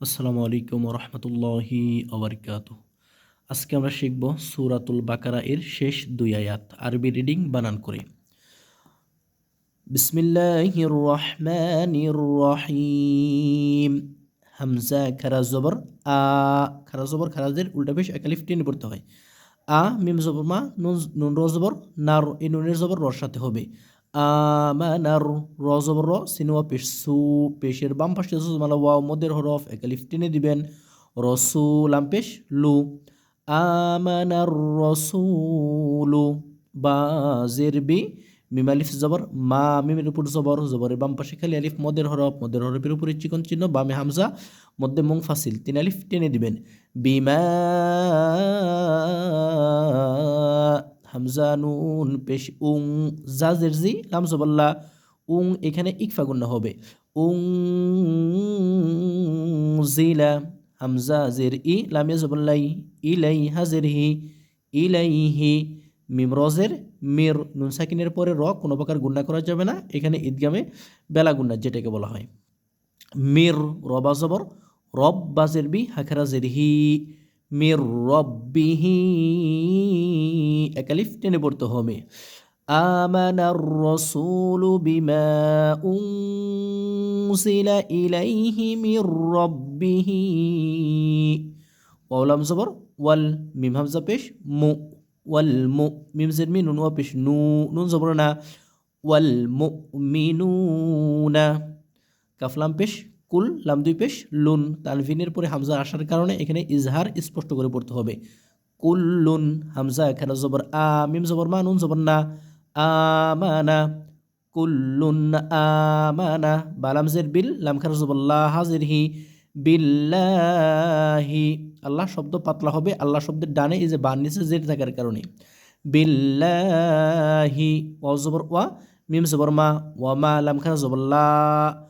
আসসালামু আলাইকুম রহমতুল্লাহি আবরকাত আজকে আমরা শিখব সুরাতুল বাকারা এর শেষ দুই আয়াত। আরবি রিডিং বানান করে। বিসমিল্লাহির রহমানির রহিম হামজা, খারা, জবর, আ। খারা, জবর খারাজের উল্টা পেশ একালিফ টেনে পড়তে হয়। আ, মিম, জবর, মা, নুন নুন, র, জবর নার এই নুনের জবর রর সাথে হবে। আমানার র র সিনেমা পেশ সু, পেশের বাম পাশে মালা ওয়াও, মদের হরফ, একালিফ টেনে দিবেন। রসুলাম পেশ লু। আমানার রসুলু বা জের বি, মিম আলিফ জবর, মা মিমের উপর জবর, জবরের বাম পাশে খালি আলিফ, মদের হরফ, মদের হরফের উপরে চিকন চিহ্ন, বামে হামজা, মধ্যে মুং ফাসিল, তিন আলিফ টেনে দিবেন। বিমা হামজা নুন, পেশ উং জাজের জি, লাম জবল্লা উং, এখানে ইকফা গুন্না হবে। উং, জিলা, হামজা, জের, ই লামিয়া জবল্লাই ইলাই হাজের হি, ইলাইহি, মিম রজের মির, নুন, সাকিনের পরে র, কোনো প্রকার গুন্না করা যাবে না। এখানে ঈদগামে বেলা গুন্না যেটাকে বলা হয়। মির রবা জবর, রব বাজের বি, হাখারা, জের, হি। মির রব্বিহি একালিফ টেনে পড়তে হবে آمن الرسول بما أنزل إليه من ربه ওয়ালাম জবর ওয়াল মিম হামজা পেশ মু ওয়াল মু মিম জের মি নুন ওয়া পেশ নু নুন জবর না কুল লাম দুই পেশ, লুন তানভিনের পরে হামজা আসার কারণে এখানে ইজহার স্পষ্ট করে পড়তে হবে। কুল, লুন, হামজা, এখানে জবর আ জবর মা, নুন জবর না। আমানা কুল্লুন আমানা বালামজের বিল লামখার জবল্লাহ হাজির হি বিল্লাহি আল্লাহ শব্দ পাতলা হবে, আল্লাহ শব্দের ডানে এই যে বান নিচে জের থাকার কারণে। বিল্লাহি অজবর ওয়া, মিম জবর মা, ওয়া মা লামখার জবল্লাহ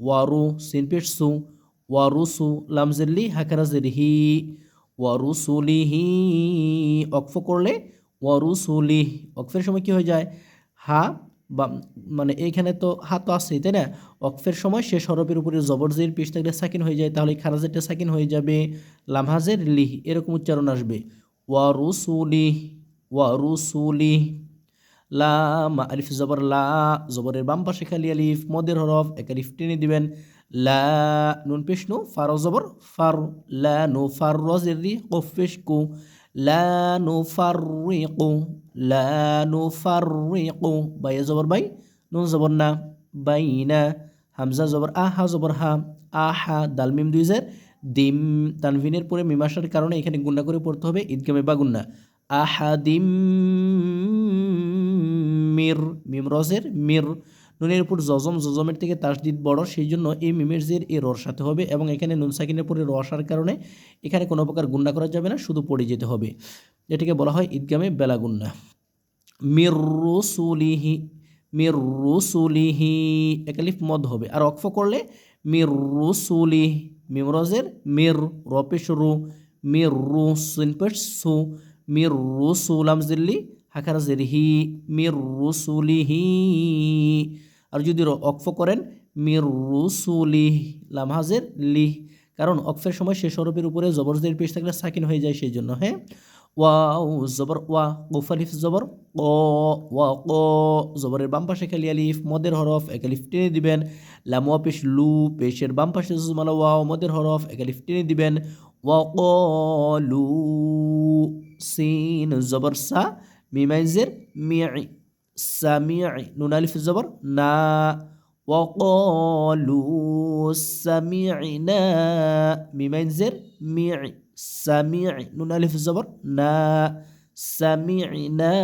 ওয়ারু সিন পেশ সু ওয়ারুসু লামজেল্লি হাকারাজেরহি ওয়ারুসুলিহি অক্ফ করলে ওয়ারুসুলিহ অক্ফের সময় কি হয়ে যায়? হা, বা মানে এইখানে তো হা তো আসছেই তাই না? অক্ফের সময় সে হরফের উপরে জবরজির পিস থাকলে সাকিন হয়ে যায়, তাহলে খারাজেরটা সাকিন হয়ে যাবে লামহাজের লিহ, এরকম উচ্চারণ আসবে। ওয়ারুসুলিহ ওয়ারুসুলিহ লা, মা, আলিফ, জবর, লা, জবরের বাম পাশে খালি আলিফ, মদের হরফ, এক আলিফ টেনে দিবেন। লা, নুন পেশ নু, ফার জবর, ফার, লা, নু, ফার রজের রি, কফ পেশ কু। লা, নু, ফার, রি, কু। লা, নু, ফার, রি, কু। বাই জবর, বাই, নুন জবর না, বাই না। হামজা জবর আহা জবর, হা আহা হা, দাল, মিম, দুই জের। দিম, তানভিনের পরে মিমাসার কারণে এখানে গুন্না করে পড়তে হবে ঈদগামে বা গুন্না আহাদিম মির, মিম রজের মির নুনের উপর জজম, জজমের থেকে তাসদিদ বড় সেই জন্য এই মিমের জের এ রর সাথে হবে এবং এখানে নুন সাকিনের পরে র আসার কারণে এখানে কোনো প্রকার গুন্না করা যাবে না, শুধু পড়ে যেতে হবে। এটাকে বলা হয় ঈদগামে বেলা গুন্না মির রসুলিহি মির রসুলিহি একালিফ মদ হবে। আর অক্ফ করলে মির রসুলিহ মিমরজের মির রপেশ রু, মির রু সিনপেশ সু, মির রুসুলাম জিল্লি হাকার জেরহি মির রুসুলিহি। আর যদি অক্ফ করেন, মির রুসুলিহ, লামহাজের লিহ। কারণ অক্ফের সময় শেষ হরফের উপরে জবরজের পেশ থাকলে সাকিন হয়ে যায় সেই জন্য হ্যাঁ? ওয়াও, জবর, ওয়া গোফালিফ জবর, ক, ওয়া, ক। জবরের বাম পাশে খালি আলিফ, মদের হরফ, এক আলিফ টেনে দিবেন। লামোয়া পেশ লু, পেশের বাম পাশে জুজমালা ওয়াও, মদের হরফ, এক আলিফ টেনে দিবেন। ওয়াকলু সিন, জবর, সা بمنزل ميعي سميعي. نون ألف الزبر نا. وقالوا سمعنا ميمينزر ميعي سميعي. نون ألف الزبر نا. سمعنا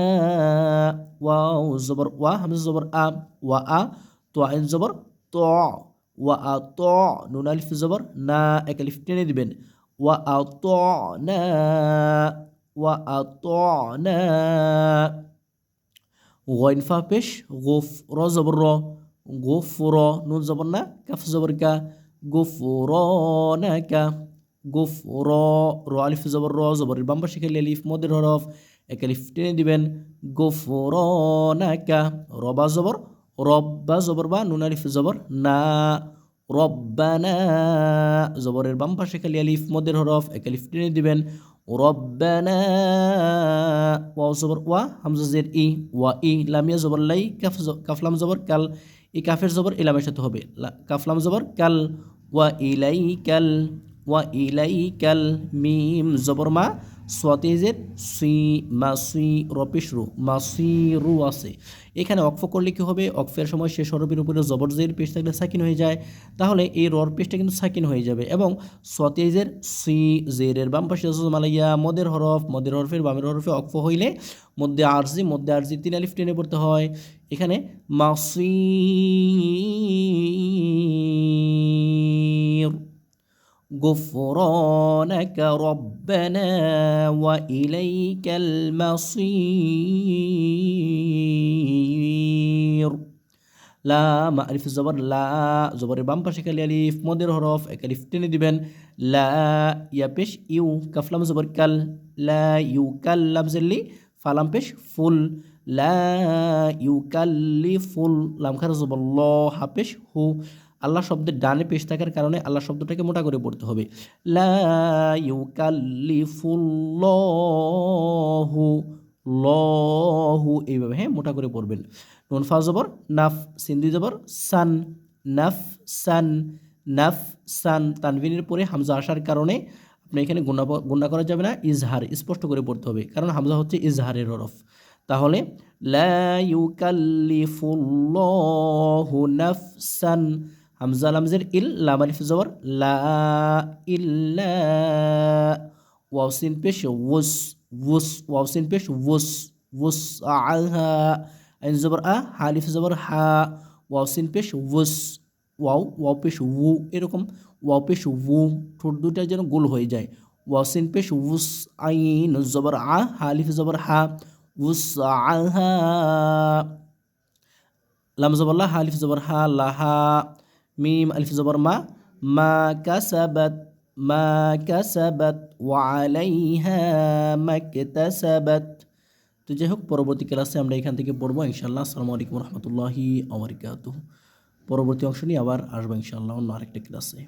واو الزبر وا. همزة الزبر آم. وآ. طاء الزبر طاع وأطاع نون ألف الزبر نا. أكلف تندبن وأطعنا গোফ র নুন জবর না কাফ জবর কা গোফ র না কা গোফ র র আলিফ জবর র জবরের বাম পাশে খেলে আলিফ মদের হরফ এক আলিফ টেনে দিবেন গোফ র না কা রবা জবর রব্বা জবর বা নুন আলিফ জবর না রব্বানা জবরের বাম পাশে খালি আলিফ মদের হরফ এক আলিফ টেনে দিবেন রব্বানা ওয়াও জবর ওয়া হামজা ই ওয়া ই লামিয়া জবর লাই কাফ কাফলাম জবর কাল এই কাফের জবর ইলামের সাথে হবে কাফলাম জবর কাল ওয়া ইলাই কাল ওয়া ইলাই কাল মিম, জবর সোয়াতেজের সি, মা সি, রপিস রু, মা রু আছে। এখানে অক্ফ করলে কি হবে? অক্ফের সময় শেষ হরফের উপরে জবর জের পেশ থাকলে সাকিন হয়ে যায়। তাহলে এই রর পেশটা কিন্তু সাকিন হয়ে যাবে এবং সোয়াতেজের সি, জেরের বাম পাশে মালাইয়া মদের হরফ, মদের হরফের বামের হরফে অক্ফ হইলে মধ্যে আরজি মধ্যে আরজি তিন আলিফ টেনে পড়তে হয়। এখানে মাসির غفرانك ربنا وإليك المصير লা মা আলিফ জবর লা জবরের বাম পাশে খালি আলিফ মদের হরফ এক আলিফ টেনে দিবেন লা ইয়া পেশ ইউ কাফলাম জবর কাল লা ইউ কাল লামজেল্লি ফালাম পেশ ফুল লা ইউ কাল্লি ফুল লাম খারা জবর ল হাপেশ হু আল্লাহ শব্দের ডানে পেশ থাকার কারণে আল্লাহ শব্দটাকে মোটা করে পড়তে হবে। লা ইউ কাল্লি ফুল্লহু লহু এইভাবে হ্যাঁ মোটা করে পড়বেন। নুন ফা জবর, নাফ সিন্ধু জবর, সান, নাফ সান নাফ সান তানবিনের পরে হামজা আসার কারণে আপনি এখানে গুণা গুণা করা যাবে না, ইজহার স্পষ্ট করে পড়তে হবে। কারণ হামজা হচ্ছে ইজহারের হরফ। তাহলে লা ইউকাল্লিফুল্লাহু নাফসান হামজা লামজের ইল লাম আলিফ জবর লা ওয়াউসিন পেশ ওস ওস ওয়াউসিন পেশ ওস ওস আহা আইন জবর আ হালিফ জবর হা ওয়াউসিন পেশ ওস ওয়াও ওয়াও পেশ উ এরকম ওয়াও পেশ উ ঠোঁট দুটা যেন গোল হয়ে যায় ওয়াসিন পেশ উস আইন জবর আ হালিফ জবর হা উস আহা লাম জবর লা হালিফ জবর হা লাহা মিম আলিফ জবর মা মা কাসাবাত মা কাসাবাত ওয়ালাইহা মাকতাসাবাত। তো যাই হোক পরবর্তী ক্লাসে আমরা এখান থেকে পড়ব ইনশাল্লাহ আসসালামু আলাইকুম রহমতুল্লাহি আবরকাত পরবর্তী অংশ নিয়ে আবার আসব ইনশাল্লাহ অন্য আরেকটা ক্লাসে।